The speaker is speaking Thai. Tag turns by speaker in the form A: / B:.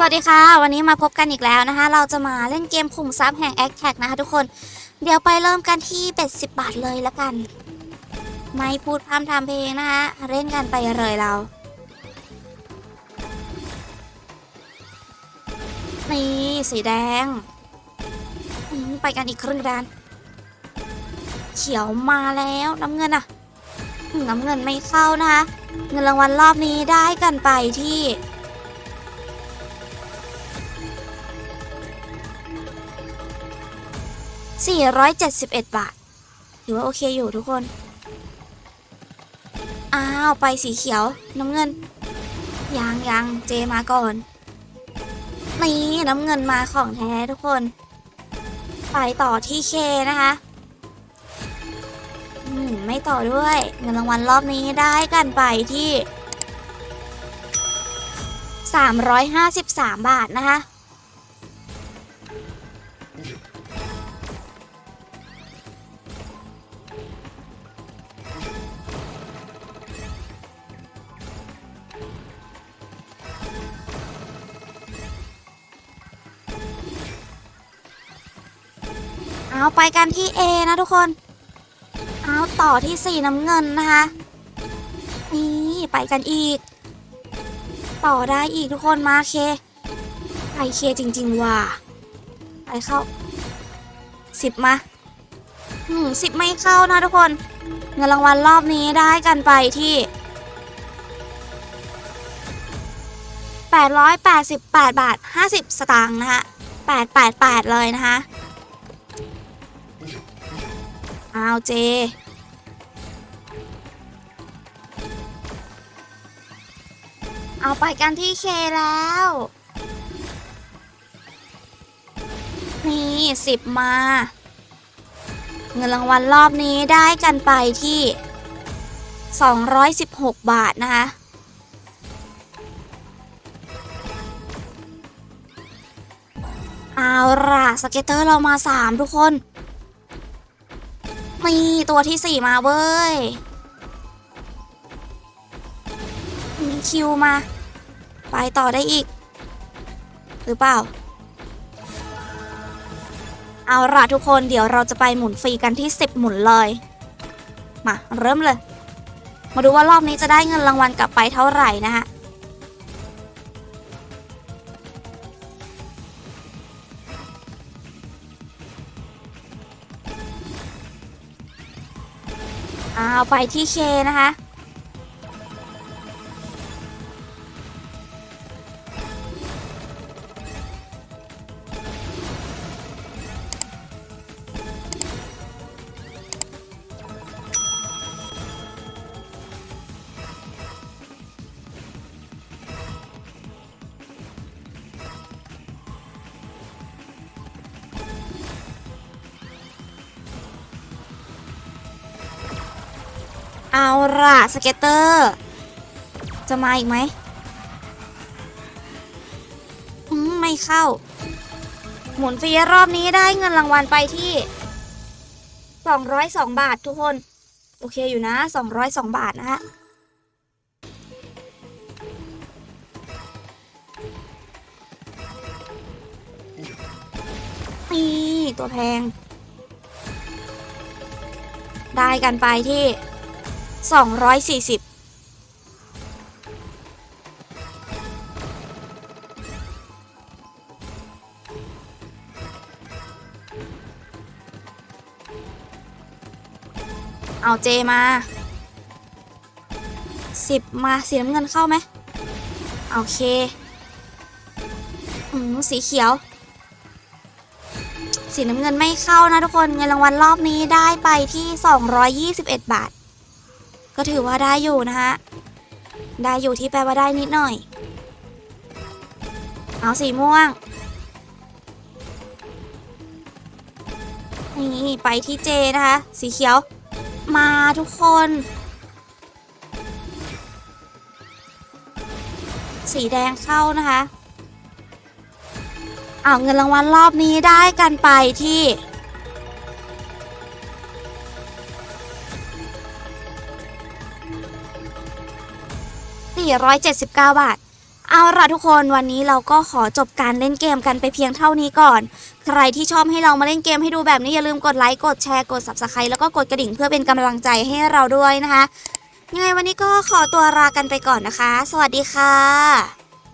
A: สวัสดีค่ะ วันนี้มาพบกันอีกแล้วนะคะ เราจะมาเล่นเกมขุมทรัพย์แห่ง a c t a g นะคะทุกคน เดี๋ยวไปเริ่มกันที่เป็ดสิบบาทเลยละกัน ไม่พูดพร่ำทำเพลงนะคะเล่นกันไปเลยเรา นี่สีแดง ไปกันอีกครึ่งด้าน เขียวมาแล้วน้ำเงินอะน้ำเงินไม่เข้านะคะ เงินรางวัลรอบนี้ได้กันไปที่ 471 บาท ถือว่าโอเคอยู่ทุกคน อ้าว ไปสีเขียวน้ำเงิน ยังยังเจมาก่อน นี่น้ำเงินมาของแท้ทุกคน ไปต่อที่เคนะคะอืมไม่ต่อด้วย เงินรางวัลรอบนี้ได้กันไปที่ 353 บาทนะคะ เอาไปกันที่ A นะทุกคน เอาต่อที่สีน้ำเงินนะคะ นี่ไปกันอีก ต่อได้อีกทุกคนมาเคไปเคจริง ๆ ว่ะไปเข้าสิบมาอืมสิบไม่เข้านะทุกคน เงินรางวัลรอบนี้ได้กันไปที่ 888 บาท 50 สตางค์นะคะ888 เลยนะคะ อ้าวเจ เอาไปกันที่เคแล้ว นี่สิบมา เงินรางวัลรอบนี้ได้กันไปที่ 216 บาทนะคะเอาล่ะสเก็ตเตอร์เรามา 3 ทุกคน นี่ตัวที่4มาเว้ย มีคิวมา ไปต่อได้อีก หรือเปล่า เอาละทุกคนเดี๋ยวเราจะไปหมุนฟรีกันที่10หมุนเลย มา เริ่มเลย มาดูว่ารอบนี้จะได้เงินรางวัลกลับไปเท่าไหร่นะฮะ เอาไปที่เคนะคะ เอาล่ะสเก็ตเตอร์ จะมาอีกไหมไม่เข้า หมุนฟรีรอบนี้ได้เงินรางวัลไปที่ 202 บาททุกคน โอเคอยู่นะ 202 บาทนะฮะนี่ตัวแพง ได้กันไปที่ 240 เอาเจมา10มาสีน้ำเงินเข้าไหมโอเคอืมสีเขียว สีน้ำเงินไม่เข้านะทุกคนเงินรางวัลรอบนี้ได้ไปที่ 221 บาท ก็ถือว่าได้อยู่นะฮะ ได้อยู่ที่แปลว่าได้นิดหน่อย เอาสีม่วง นี่ไปที่เจนะคะ สีเขียว มาทุกคน สีแดงเข้านะคะเอาเงินรางวัลรอบนี้ได้กันไปที่ 479 บาท เอาล่ะทุกคนวันนี้เราก็ขอจบการเล่นเกมกันไปเพียงเท่านี้ก่อน ใครที่ชอบให้เรามาเล่นเกมให้ดูแบบนี้อย่าลืมกดไลค์กดแชร์กด subscribe แล้วก็กดกระดิ่งเพื่อเป็นกำลังใจให้เราด้วยนะคะ ยังไงวันนี้ก็ขอตัวลากันไปก่อนนะคะ สวัสดีค่ะ